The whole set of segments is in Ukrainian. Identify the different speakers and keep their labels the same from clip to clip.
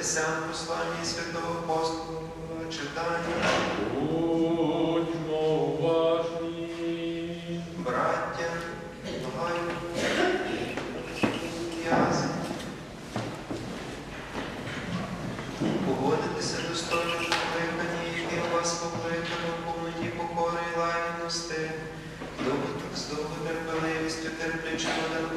Speaker 1: десяте послання святого Апостола читання.
Speaker 2: Будьмо уважні.
Speaker 1: Браття, благаю, в'язи. Поводитися достойно покликання, які вас покликано в повноті покори і лагідності, довго так з довго терпеливістю терплячи вода.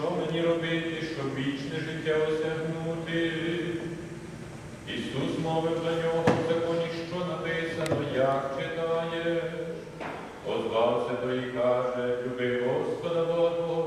Speaker 1: Що
Speaker 2: мені робити, щоб вічне життя осягнути? Ісус мовив до нього в законі, що написано, як читаєш. Позвався то і каже, люби Господа Бога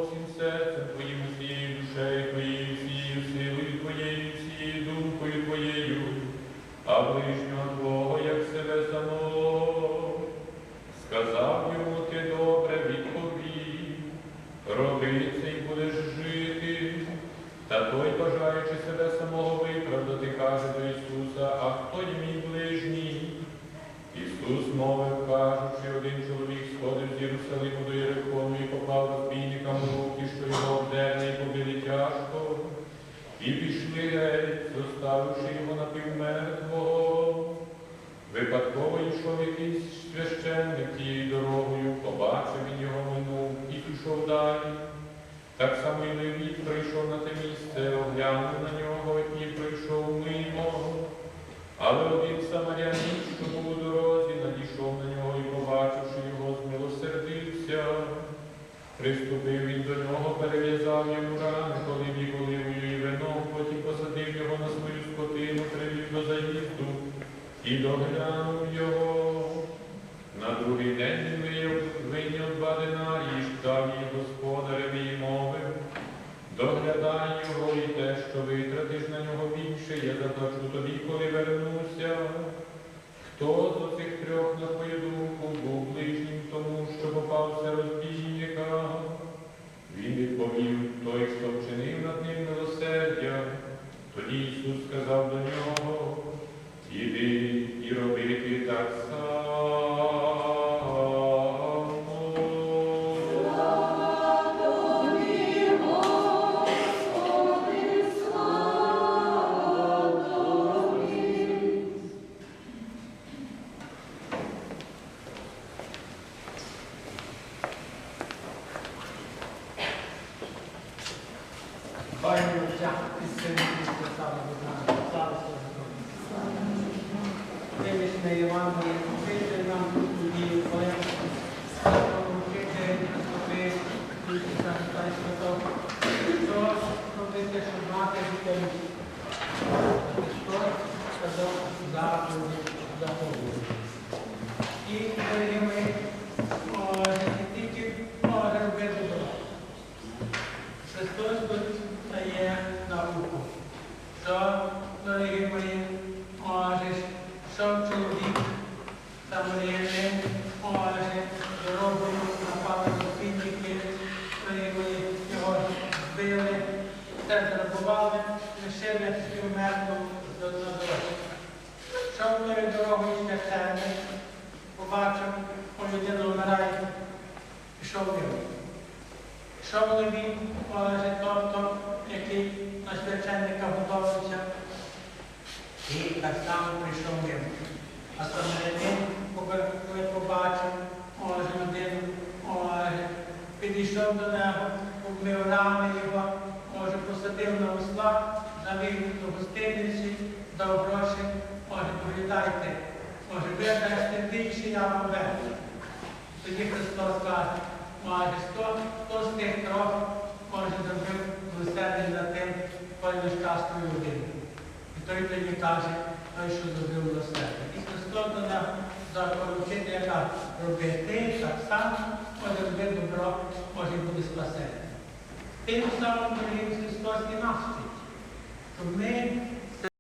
Speaker 2: каже Приступив він до нього, перев'язав йому рани, полив їх оливою і вином, потім посадив його на свою скотину, привів до заїзду і доглянув його. Тоді Ісус сказав
Speaker 3: நேயமான співмертву до дорозі. Що перед дорогою священник, побачив, о, людина вмирає, пішов мимо. Що коли він полежить, тобто, який на священника готовився, і так само прийшов мимо. А самарянин, коли побачив може, людину, підійшов до нього, обмив рани осла, завів до гостиниці, дав гроші, може, повідайте, може, ви дасте більше, я вам верну. Тоді Христос каже, може, хто, хто з тих трьох може зробив милосердя над тим, той нещасною людиною. І той тоді каже, той, що зробив милосердя. І Христос до нас запоручити, яка роби ти так само, може роби добро, може буде спасення. Тим самим Христос і нас вчить, щоб ми